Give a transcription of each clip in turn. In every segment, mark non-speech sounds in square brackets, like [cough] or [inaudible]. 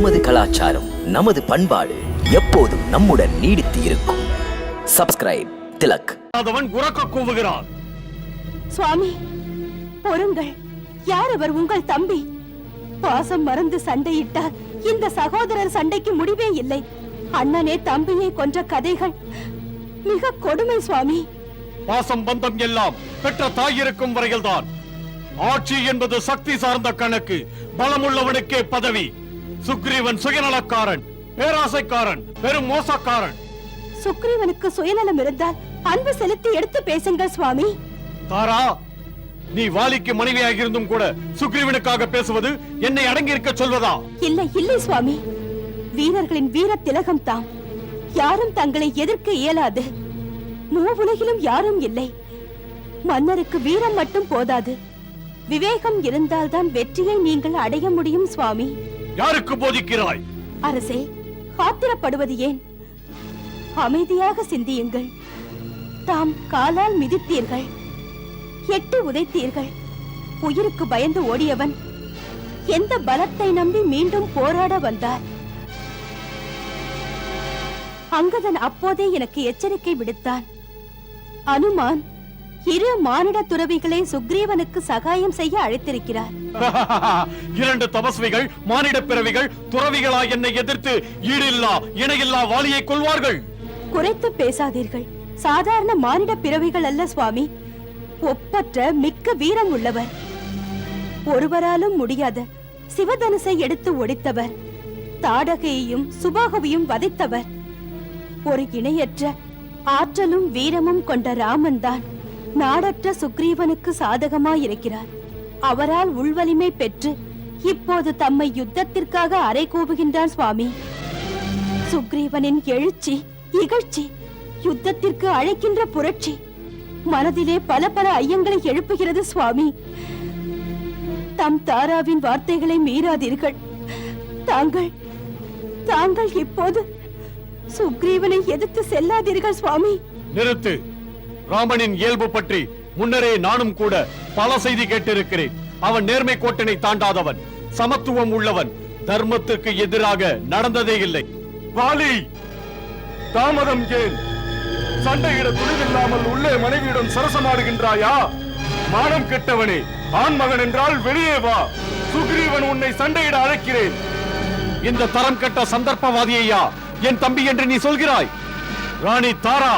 நமது கலாச்சாரம் நமது பண்பாடு எப்போதும் நம்முடன் நீடித்து இருக்கும். சப்ஸ்கிரைப் திலக். அதவன் உறக்க கூவுகிறான் சுவாமி பொறுங்கள். யார் அவர் உங்கள் தம்பி? பாசம் மறந்து சண்டையிட்டால் இந்த சகோதரர் சண்டைக்கு முடிவே இல்லை. அண்ணனே தம்பியை கொன்ற கதைகள் மிக கொடுமை சுவாமி. பாசம் பந்தம் எல்லாம் பெற்ற தாய் இருக்கும் வரையில்தான். ஆட்சி என்பது சக்தி சார்ந்த கணக்கு பலமுள்ளவனுக்கே பதவி. சுக்ரீவன் சுயநலக்காரன் பேராசைக்காரன் பெரும் மோசக்காரன். சுக்ரீவனுக்கு சுயநலம் இருந்தால் அன்பு செலுத்தி எடுத்து பேசுங்கள் சுவாமி. தாரா நீ வாலிக்கு மனைவியாக இருந்தும் கூட சுக்ரீவனுக்காக பேசுவது என்னை அடங்கி இருக்க சொல்வதா? இல்லை இல்லை சுவாமி. வீரர்களின் வீர திலகம் தாம். யாரும் தங்களை எதிர்க்க இயலாது. மூவுலகிலும் யாரும் இல்லை. மன்னருக்கு வீரம் மட்டும் போதாது. விவேகம் இருந்தால்தான் வெற்றியை நீங்கள் அடைய முடியும் சுவாமி. யாருக்கு போதிக்கிறாய்? அரசே ஆத்திரப்படுவது ஏன்? அமைதியாக சிந்தியுங்கள். தாம் காலால் மிதித்தீர்கள். எட்டி உதைத்தீர்கள். உயிருக்கு பயந்து ஓடியவன் எந்த பலத்தை நம்பி மீண்டும் போராட வந்தார்? அங்கதன் அப்போதே எனக்கு எச்சரிக்கை விடுத்தான். அனுமான் இரு மானிட துறவிகளை சுக்ரீவனுக்கு சகாயம் செய்ய அழைத்திருக்கிறார். [laughs] இரண்டு தபஸ்விகள் மானிட பிறவிகள் துறவிகளா என்னை எதிர்த்து ஈடில்லா இணையில்லா வாலியை கொள்வார்கள். குறைத்து பேசாதீர்கள். சாதாரண மானிட பிறவிகள் அல்ல சுவாமி. ஒப்பற்ற மிக்க வீரம் உள்ளவர். ஒருவராலும் முடியாத சிவதனுசை எடுத்து ஒடித்தவர். தாடகையையும் சுபாகுவையும் வதைத்தவர். ஒரு இணையற்ற ஆற்றலும் வீரமும் கொண்ட ராமன் தான் நாடற்ற சுக்ரீவனுக்கு சாதகமாயிருக்கிறார். அவரால் உள்வலிமை பெற்று இப்போது தம்மை யுத்தத்திற்காக அறை கூவுகின்றான் சுவாமி. சுக்ரீவனின் எழுச்சி இகழ்ச்சி யுத்தத்திற்கு அழைக்கின்ற புரட்சி மனதிலே பல பல ஐயங்களை எழுப்புகிறது சுவாமி. தம் தாராவின் வார்த்தைகளை மீறாதீர்கள். தாங்கள் தாங்கள் இப்போது சுக்ரீவனை எதிர்த்து செல்லாதீர்கள் சுவாமி. நிறுத்து. ராமனின் இயல்பு பற்றி முன்னரே நானும் கூட பல செய்தி கேட்டிருக்கிறேன். அவன் நேர்மை கோட்டினை தாண்டாதவன் சமத்துவம் உள்ளவன் தர்மத்துக்கு எதிராக நடந்ததே இல்லை. வாலி! தாமதம் ஏன்? சண்டையிட துணிவில்லாமல் உள்ளே மனைவியிடம் சரசமாடுகின்றாயா? மானம் கெட்டவனே ஆண்மகன் என்றால் வெளியே வா. சுக்ரீவன் உன்னை சண்டையிட அழைக்கிறேன். இந்த தரம் கெட்ட சந்தர்ப்பவாதியையா என் தம்பி என்று நீ சொல்கிறாய்? ராணி தாரா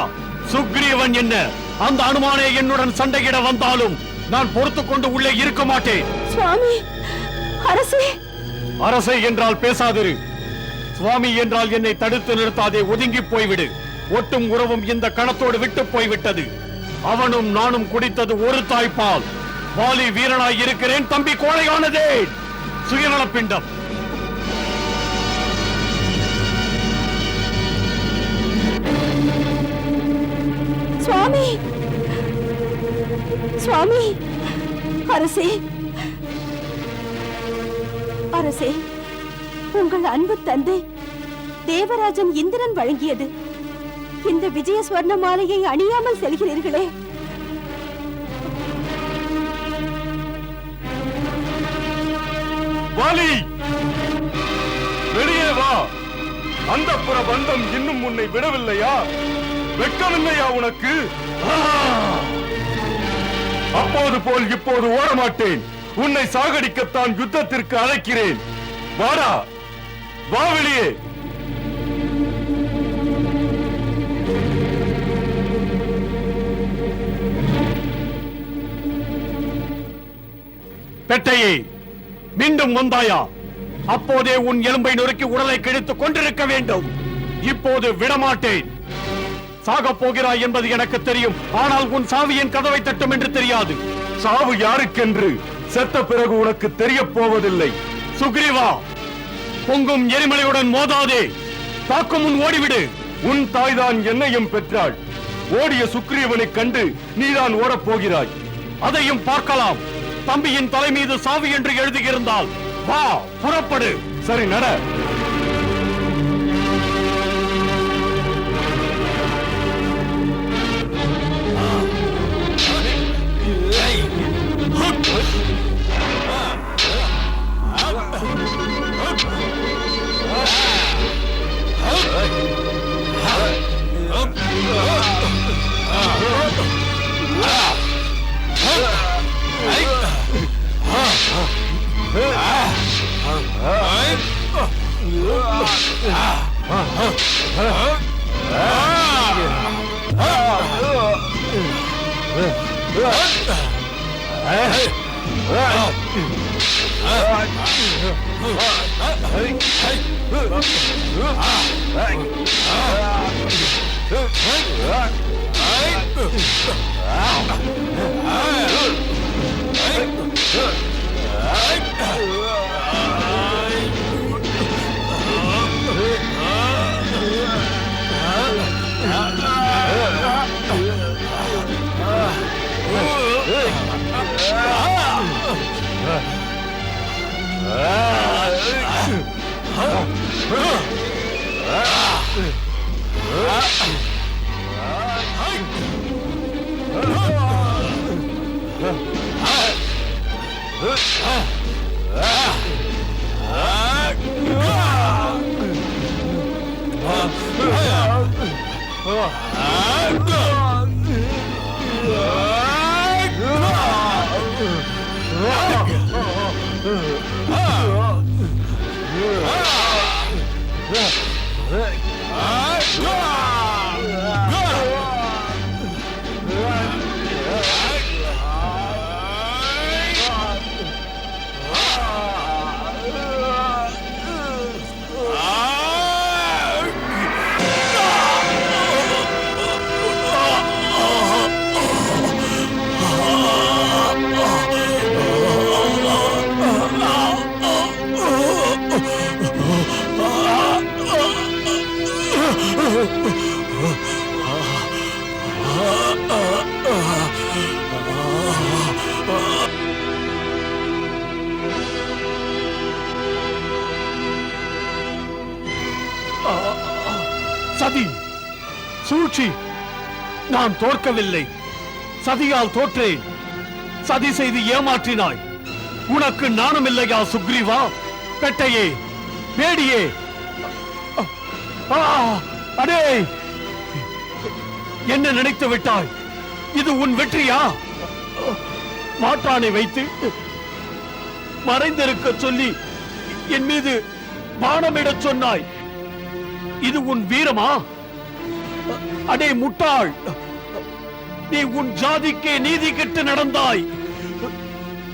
சுக்ரீவன் என்ன? அந்த அனுமானே என்னுடன் சண்டையிட வந்தாலும் நான் பொறுத்துக் கொண்டு உள்ளே இருக்க மாட்டேன். சுவாமி அரசே. அரசை என்றால் பேசாதிரு. சுவாமி என்றால் என்னை தடுத்து நிறுத்தாதே ஒதுங்கி போய்விடு. ஒட்டும் உறவும் இந்த கணத்தோடு விட்டு போய்விட்டது. அவனும் நானும் குடித்தது ஒரு தாய்ப்பால். வாலி வீரனாய் இருக்கிறேன் தம்பி கோழையானதே. சுயநலப் சுவாமி! சுவாமி! அரசே! அரசே! உங்கள் அன்பு தந்தை தேவராஜன் இந்திரன் வழங்கியது. இந்த விஜய ஸ்வர்ண மாலையை அணியாமல் செல்கிறீர்களே! வாலி! வெளியே வா! அந்த புற பந்தம் இன்னும் உன்னை விடவில்லையா? வெட்கமில்லையா உனக்கு? அப்போது போல் இப்போது ஓடமாட்டேன். உன்னை சாகடிக்கத்தான் யுத்தத்திற்கு அழைக்கிறேன். வாடா வா வெளியே. பெட்டையே மீண்டும் வந்தாயா? அப்போதே உன் எலும்பை நொறுக்கி உடலை கிழித்துக் கொண்டிருக்க வேண்டும். இப்போது விடமாட்டேன். சாகப் போகிறாய் என்பது எனக்கு தெரியும். ஆனால் உன் சாவியின் கதவை தட்டும் என்று தெரியாது. சாவு யாருக்கென்று செத்த பிறகு உனக்கு தெரிய போவதில்லை. சுக்ரீவா பொங்கும் எரிமலையுடன் மோதாதே. தாக்கும் முன் ஓடிவிடு. உன் தாய்தான் என்னையும் பெற்றாள். ஓடிய சுக்ரீவனைக் கண்டு நீதான் ஓடப் போகிறாய். அதையும் பார்க்கலாம். தம்பியின் தலை மீது சாவி என்று எழுதியிருந்தால் வா புறப்படு. சரி நட. Oh. [laughs] சூழ்ச்சி நான் தோற்கவில்லை. சதியால் தோற்றேன் சதி செய்து ஏமாற்றினாய். உனக்கு நாணமில்லையா சுக்ரீவா? பெட்டையே பேடியே அடே. என்ன நினைத்து விட்டாய்? இது உன் வெற்றியா? மாற்றானை வைத்து மறைந்திருக்க சொல்லி என் மீது பானமிடச் சொன்னாய். இது உன் வீரமா? அடே முட்டாள். நீ உன் ஜாதிக்கே நீதி கெட்டு நடந்தாய்.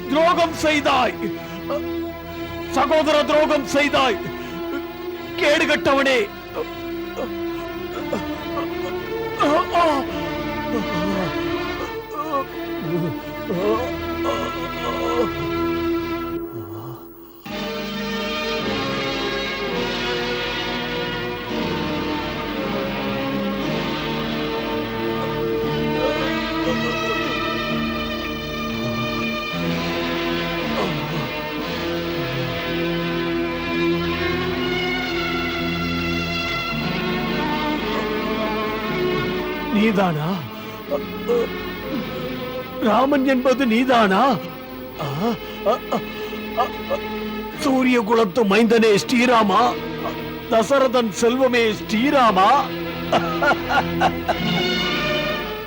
துரோகம் செய்தாய். சகோதர துரோகம் செய்தாய். கேடு கட்டவனே. நீதானா? ராமன் என்பது நீதானா? சூரிய குலத்து மைந்தனே ஸ்ரீராமா? தசரதன் செல்வமே ஸ்ரீராமா?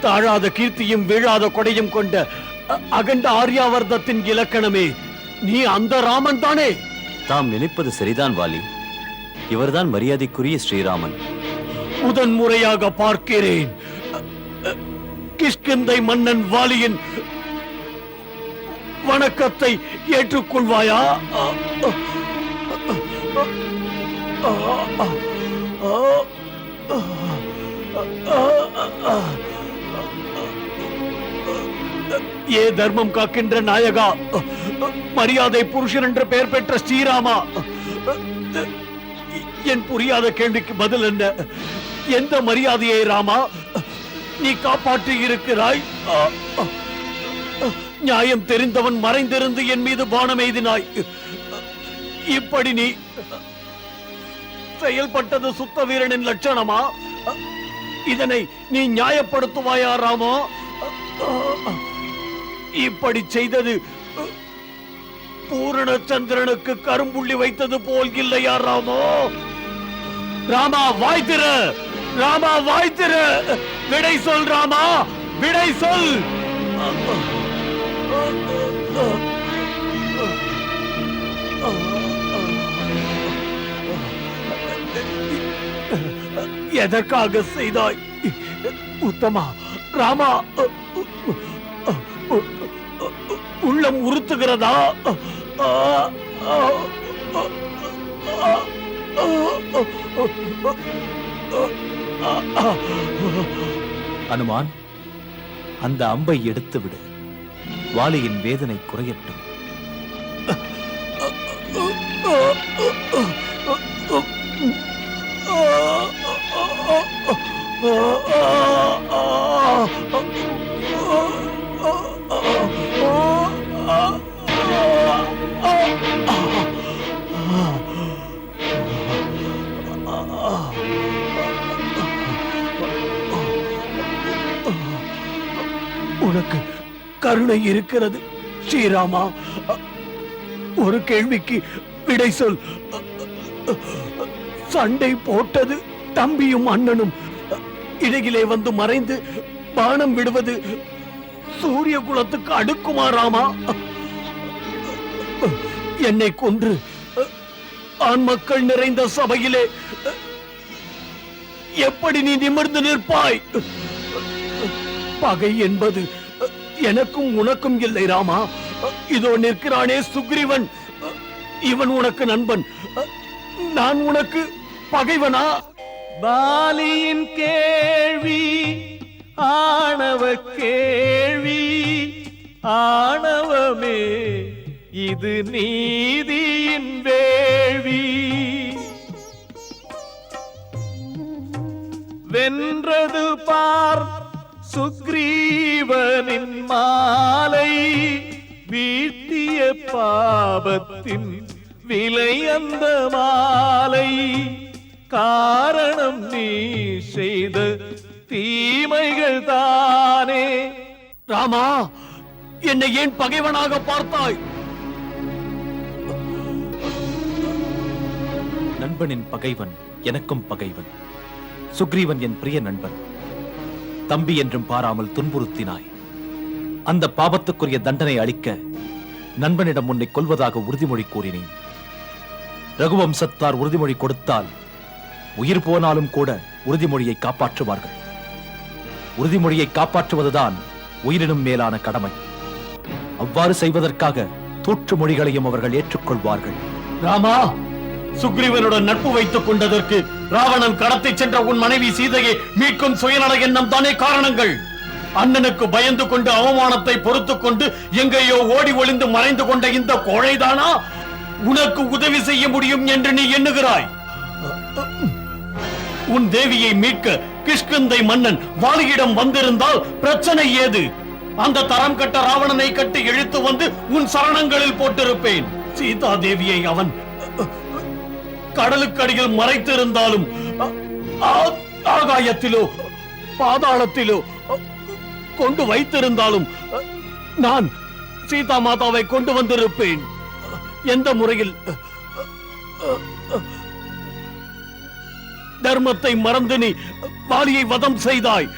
தாழாத கீர்த்தியும் வீழாத கொடையும் கொண்ட அகண்ட ஆர்யாவர்தத்தின் இலக்கணமே நீ அந்த ராமன் தானே? தாம் நினைப்பது சரிதான் வாலி. இவர்தான் மரியாதைக்குரிய ஸ்ரீராமன். முதன் முறையாக பார்க்கிறேன். கிஷ்கிந்தை மன்னன் வாலியின் வணக்கத்தை ஏற்றுக்கொள்வாயா? ஏ தர்மம் காக்கின்ற நாயகா மரியாதை புருஷன் என்ற பெயர் பெற்ற ஸ்ரீராமா என் புரியாத கேள்விக்கு பதில் என்ன? எந்த மரியாதையை ராமா? நீ காப்பாற்றி இருக்கிறாய். நியாயம் தெரிந்தவன் மறைந்திருந்து என் மீது பானம் எய்தினாய். இப்படி நீ செயல்பட்டது சுத்த வீரனின் லட்சணமா? இதனை நீ நியாயப்படுத்துவாயா ராமோ? இப்படி செய்தது பூரணச்சந்திரனுக்கு கரும்புள்ளி வைத்தது போல் இல்லையா ராமோ? ராமா வாய் திற ராமா வாய் விடை சொல் ராமா. விடை சொல். எதற்காக செய்தாய்? உத்தமா ராமா. உள்ளம் உறுத்துகிறதா? அனுமான் அந்த அம்பை எடுத்து விடு வாலியின் வேதனை குறையட்டும் கூட இருக்கிறது. ஸ்ரீராமா ஒரு கேள்விக்கு விடை சொல். சண்டை போட்டது தம்பியும் அண்ணனும். இடையிலே வந்து மறைந்து பானம் விடுவது சூரிய குலத்துக்கு அடுக்குமா ராமா? என்னை கொன்று ஆண் மக்கள் நிறைந்த சபையிலே எப்படி நீ நிமிர்ந்து நிற்பாய்? பகை என்பது எனக்கும் உனக்கும் இல்லை ராமா. இதோ நிற்கிறானே சுக்ரீவன். இவன் உனக்கு நண்பன். நான் உனக்கு பகைவனா? பாலியின் கேள்வி ஆணவ கேள்வி ஆணவமே இது நீதியின் வேள்வி. வென்றது பார் சுக்ரீவனின் மாலை வீட்டிய பாபத்தின் விலை அந்த மாலை. காரணம் நீ செய்த தீமைகள் தானே. ராமா என்னை ஏன் பகைவனாக பார்த்தாய்? நண்பனின் பகைவன் எனக்கும் பகைவன். சுக்ரீவன் என் பிரிய நண்பன். தம்பி என்றும் பாராமல் துன்புறுத்தினாய். அந்த பாபத்துக்குரிய தண்டனை அளிக்க நண்பனிடம் உன்னை கொல்வதாக உறுதிமொழி கூறினேன். ரகுவம்சத்தார் உறுதிமொழி கொடுத்தால் உயிர் போனாலும் கூட உறுதிமொழியை காப்பாற்றுவார்கள். உறுதிமொழியை காப்பாற்றுவதுதான் உயிரினும் மேலான கடமை. அவ்வாறு செய்வதற்காக தூற்று மொழிகளையும் அவர்கள் ஏற்றுக்கொள்வார்கள். ராமா! சுக்ரீவனுடன் நட்பு வைத்துக் கொண்டதற்கு ராவணன் கடத்தி சென்ற உன் மனைவி சீதையை மீட்கும் சுயநல எண்ணம் தானே காரணங்கள்? அண்ணனுக்கு பயந்து கொண்டு அவமானத்தை பொறுத்துக் கொண்டு எங்கேயோ ஓடி ஒளிந்து மறைந்து கொண்ட இந்த கோழைதானா? உனக்கு உதவி செய்ய முடியும் என்று நீ எண்ணுகிறாய். உன் தேவியை மீட்க கிஷ்கந்தை மன்னன் வாலியிடம் வந்திருந்தால் பிரச்சனை ஏது? அந்த தரம் கட்ட ராவணனை கட்டி இழுத்து வந்து உன் சரணங்களில் போட்டிருப்பேன். சீதா தேவியை அவன் கடலுக்கடியில் மறைத்திருந்தாலும் ஆகாயத்திலோ பாதாளத்திலோ கொண்டு வைத்திருந்தாலும் நான் சீதா மாதாவை கொண்டு வந்திருப்பேன். எந்த முறையில் தர்மத்தை மறந்து நீ வாலியை வதம் செய்தாய்.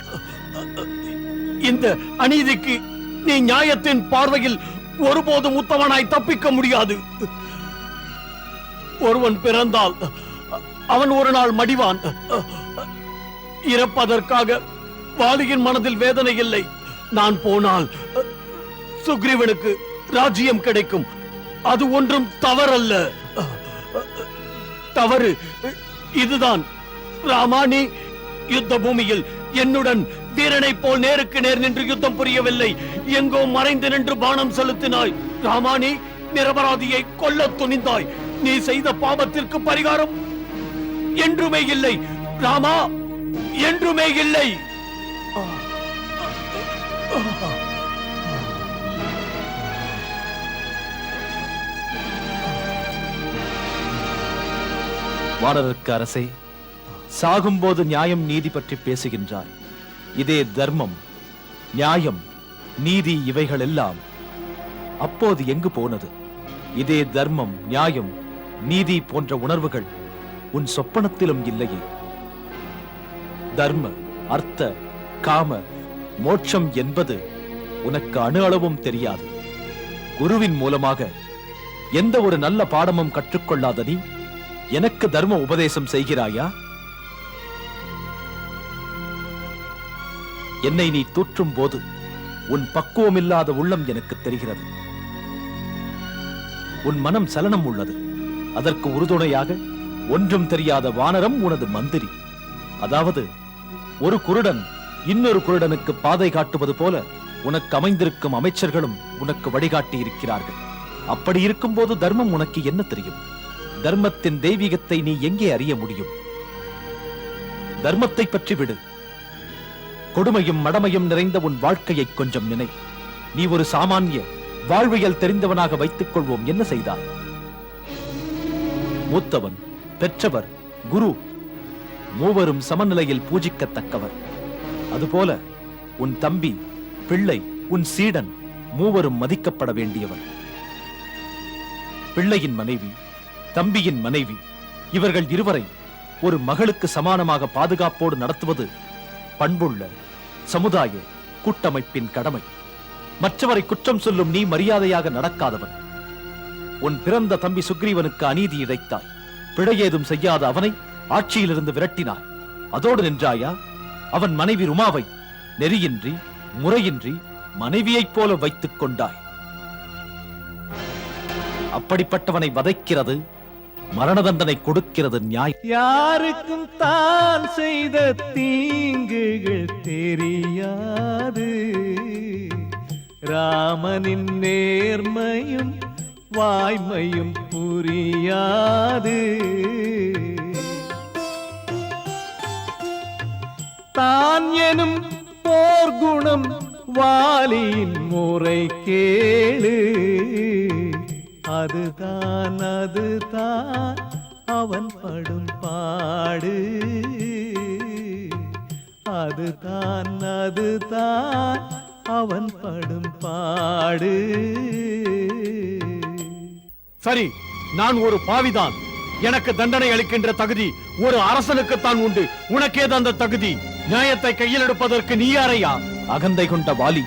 இந்த அநீதிக்கு நீ நியாயத்தின் பார்வையில் ஒருபோதும் உத்தவனாய் தப்பிக்க முடியாது. ஒருவன் பிறந்தால் அவன் ஒரு நாள் மடிவான். இறப்பதற்காக வாலியின் மனதில் வேதனை இல்லை. நான் போனால் சுக்ரீவனுக்கு ராஜ்யம் கிடைக்கும். அது ஒன்றும் தவறல்ல. தவறு இதுதான். ராமானி யுத்த பூமியில் என்னுடன் வீரனை போல் நேருக்கு நேர் நின்று யுத்தம் புரியவில்லை. எங்கோ மறைந்து நின்று பானம் செலுத்தினாய். ராமானி நிரபராதியை கொல்ல துணிந்தாய். நீ செய்த பாவத்திற்கு பரிகாரம். என்றுமே இல்லை. ராமா என்றுமே இல்லை. வாடருக்கு அரசே சாகும்போது நியாயம் நீதி பற்றி பேசுகின்றாய். இதே தர்மம் நியாயம் நீதி இவைகள் எல்லாம் அப்போது எங்கு போனது? இதே தர்மம் நியாயம் நீதி போன்ற உணர்வுகள் உன் சொப்பனத்திலும் இல்லையே. தர்ம அர்த்த காம மோட்சம் என்பது உனக்கு அணு அளவும் தெரியாது. குருவின் மூலமாக எந்த ஒரு நல்ல பாடமும் கற்றுக்கொள்ளாத நீ எனக்கு தர்ம உபதேசம் செய்கிறாயா? என்னை நீ தூற்றும் போது உன் பக்குவமில்லாத உள்ளம் எனக்கு தெரிகிறது. உன் மனம் சலனம் உள்ளது. அதற்கு உறுதுணையாக ஒன்றும் தெரியாத வானரம் உனது மந்திரி. அதாவது ஒரு குருடன் இன்னொரு குருடனுக்கு பாதை காட்டுவது போல உனக்கு அமைந்திருக்கும் அமைச்சர்களும் உனக்கு வழிகாட்டி இருக்கிறார்கள் அப்படி இருக்கும்போது தர்மம் உனக்கு என்ன தெரியும்? தர்மத்தின் தெய்வீகத்தை நீ எங்கே அறிய முடியும்? தர்மத்தை பற்றி விடு. கொடுமையும் மடமையும் நிறைந்த உன் வாழ்க்கையை கொஞ்சம் நினை. நீ ஒரு சாமானிய வாழ்வியல் தெரிந்தவனாக வைத்துக் கொள்வோம். என்ன செய்தாய்? மூத்தவன் பெற்றவர் குரு மூவரும் சமநிலையில் பூஜிக்கத்தக்கவர். அதுபோல உன் தம்பி பிள்ளை உன் சீடன் மூவரும் மதிக்கப்பட வேண்டியவர். பிள்ளையின் மனைவி தம்பியின் மனைவி இவர்கள் இருவரை ஒரு மகளுக்கு சமானமாக பாதுகாப்போடு நடத்துவது பண்புள்ள சமுதாய கூட்டமைப்பின் கடமை. மற்றவரை குற்றம் சொல்லும் நீ மரியாதையாக நடக்காதவன். உன் பிறந்த தம்பி சுக்ரீவனுக்கு அநீதி இழைத்தாய். பிழை ஏதும் செய்யாத அவனை ஆட்சியிலிருந்து விரட்டினாய். அதோடு நின்றாயா? அவன் மனைவி ருமாவை நெறியின்றி முறையின்றி மனைவியைப் போல வைத்துக் கொண்டாய். அப்படிப்பட்டவனை வதைக்கிறது மரண தண்டனை கொடுக்கிறது நியாயம். யாருக்கும் தான் செய்த தீங்குகள் தெரியாது. ராமனின் நேர்மையும் வாய்மையும் புரியாது. தான் எனும் போர்க்குணம் வாலியின் முறை கேளு. அதுதான் அதுதான் அவன் படும் பாடு. அதுதான் அதுதான் அவன் படும் பாடு. சரி நான் ஒரு பாவிதான். எனக்கு தண்டனை அளிக்கின்ற தகுதி ஒரு அரசனுக்குத்தான் உண்டு. உனக்கே அந்த தகுதி. நியாயத்தை கையில் எடுப்பதற்கு நீ யாரையா? அகந்தை கொண்ட வாலி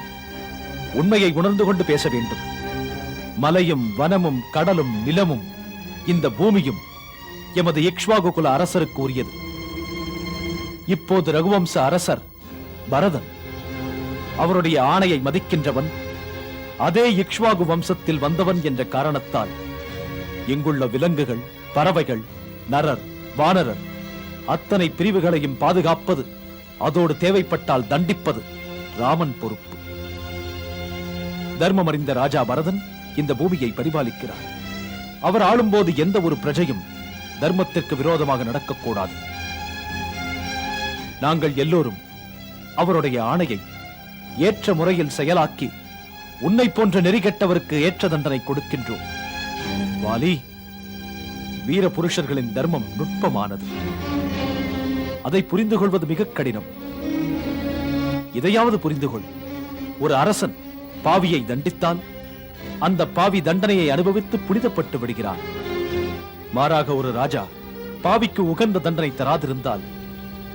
உண்மையை உணர்ந்து கொண்டு பேச வேண்டும். மலையும் வனமும் கடலும் நிலமும் இந்த பூமியும் எமது இக்ஷ்வாகு குல அரசருக்கு உரியது. இப்போது ரகுவம்ச அரசர் பரதன் அவருடைய ஆணையை மதிக்கின்றவன் அதே இக்ஷ்வாகு வம்சத்தில் வந்தவன் என்ற காரணத்தால் இங்குள்ள விலங்குகள் பறவைகள் நரர் வானரர் அத்தனை பிரிவுகளையும் பாதுகாப்பது அதோடு தேவைப்பட்டால் தண்டிப்பது ராமன் பொறுப்பு. தர்மம் அறிந்த ராஜா பரதன் இந்த பூமியை பரிபாலிக்கிறார். அவர் ஆளும்போது எந்த ஒரு பிரஜையும் தர்மத்திற்கு விரோதமாக நடக்கக்கூடாது. நாங்கள் எல்லோரும் அவருடைய ஆணையை ஏற்ற முறையில் செயலாக்கி உன்னை போன்ற நெறிகெட்டவருக்கு ஏற்ற தண்டனை கொடுக்கின்றோம். வாலி வீர புருஷர்களின் தர்மம் நுட்பமானது. அதை புரிந்து கொள்வது மிக கடினம். இதையாவது புரிந்து கொள். ஒரு அரசன் பாவியை தண்டித்தால் அந்த பாவி தண்டனையை அனுபவித்து புனிதப்பட்டு விடுகிறார் மாறாக ஒரு ராஜா பாவிக்கு உகந்த தண்டனை தராதிருந்தால்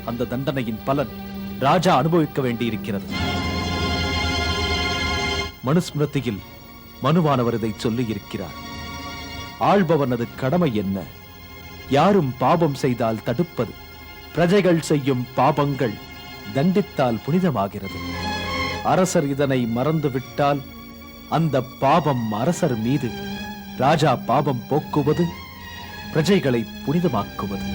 அந்த தண்டனையின் பலன் ராஜா அனுபவிக்க வேண்டியிருக்கிறது. மனுஸ்மிருதியில் மனுவானவர் இதை சொல்லி இருக்கிறார் ஆள்பவனது கடமை என்ன? யாரும் பாபம் செய்தால் தடுப்பது? பிரஜைகள் செய்யும் பாபங்கள் தண்டித்தால் புனிதமாகிறது. அரசர் இதனை மறந்துவிட்டால் அந்த பாபம் அரசர் மீது ராஜா பாபம் போக்குவது பிரஜைகளை புனிதமாக்குவது.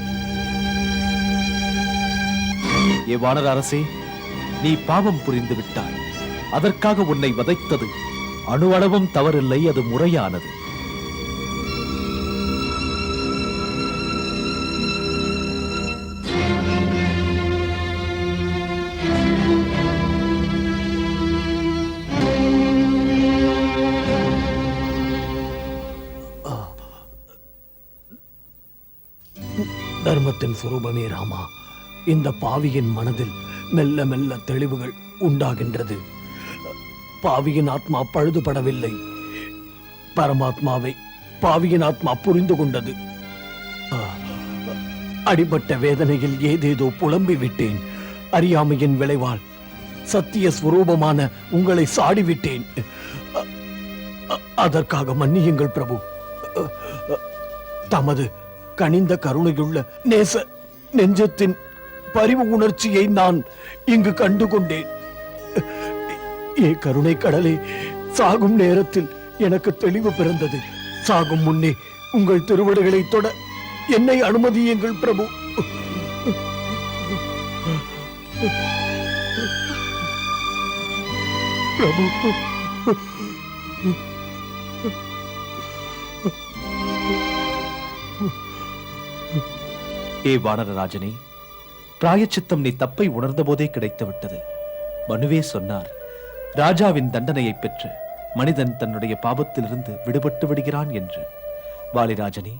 ஏ வானர் அரசே நீ பாவம் புரிந்து விட்டாய். அதற்காக உன்னை வதைத்தது. அணுவளவும் தவறில்லை அது முறையானது. சுரூபமே ராமா. இந்த பாவியின் மனதில் மெல்ல மெல்ல தெளிவுகள் உண்டாகின்றது. பாவியின் ஆத்மா பழுதுபடவில்லை. பரமாத்மாவை பாவியின் ஆத்மா புரிந்து கொண்டது. அடிபட்ட வேதனையில் ஏதேதோ புலம்பி விட்டேன். அறியாமையின் விளைவால் சத்திய ஸ்வரூபமான உங்களை சாடிவிட்டேன் அதற்காக மன்னியுங்கள் பிரபு. தமது கனிந்த கருணையுள்ள நேச நெஞ்சத்தின் பரிவு உணர்ச்சியை நான் இங்கு கண்டு கொண்டேன் ஏ கருணை கடலே சாகும் நேரத்தில் எனக்கு தெளிவு பிறந்தது. சாகும் முன்னே உங்கள் திருவடுகளை தொட என்னை அனுமதியுங்கள் பிரபு. பிரபு. ஹே வானரராஜனே பிராயச்சித்தம் நீ தப்பை உணர்ந்தபோதே கிடைத்துவிட்டது மனுவே சொன்னார் ராஜாவின் தண்டனையை பெற்று மனிதன் தன்னுடைய பாபத்திலிருந்து விடுபட்டு விடுகிறான் என்று. வாலிராஜனே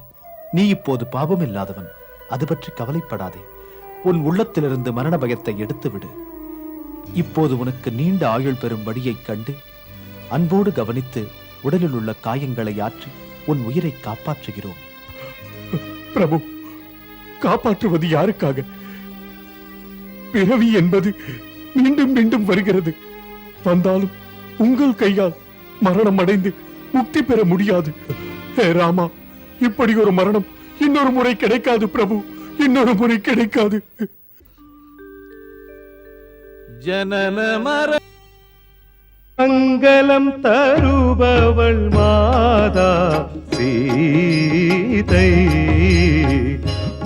நீ இப்போது பாபம் இல்லாதவன் அது பற்றி கவலைப்படாதே. உன் உள்ளத்திலிருந்து மரண பயத்தை எடுத்துவிடு இப்போது உனக்கு நீண்ட ஆயுள் பெறும் வழியைக் கண்டு அன்போடு கவனித்து உடலில் உள்ள காயங்களை ஆற்றி உன் உயிரை காப்பாற்றுகிறோம். பிரபு காப்பாற்றுவது யாருக்காக? பிறவி என்பது மீண்டும் மீண்டும் வருகிறது. வந்தாலும் உங்கள் கையால் மரணம் அடைந்து முக்தி பெற முடியாது. ஹே ராமா இப்படி ஒரு மரணம் இன்னொரு முறை கிடைக்காது பிரபு இன்னொரு முறை கிடைக்காது. ஜனன மர மங்களம் தருபவள் மாதா சீதை.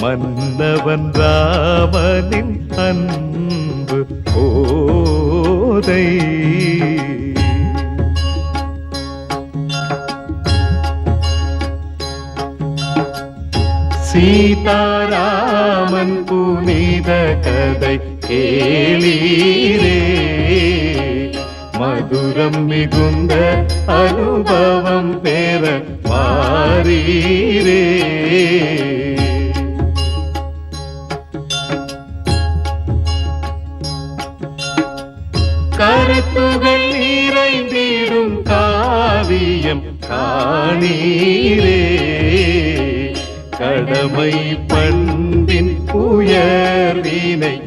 மன்னவன் ராமனின் அன்பு போதை. சீதாராமன் புனித கதை கேளீரே. மதுரம் மிகுந்த அனுபவம் பெற மாறீரே. கருத்துகள் நிறைந்திடும் காவியம் காணீரே. கடமை பண்பின் உயர்வினை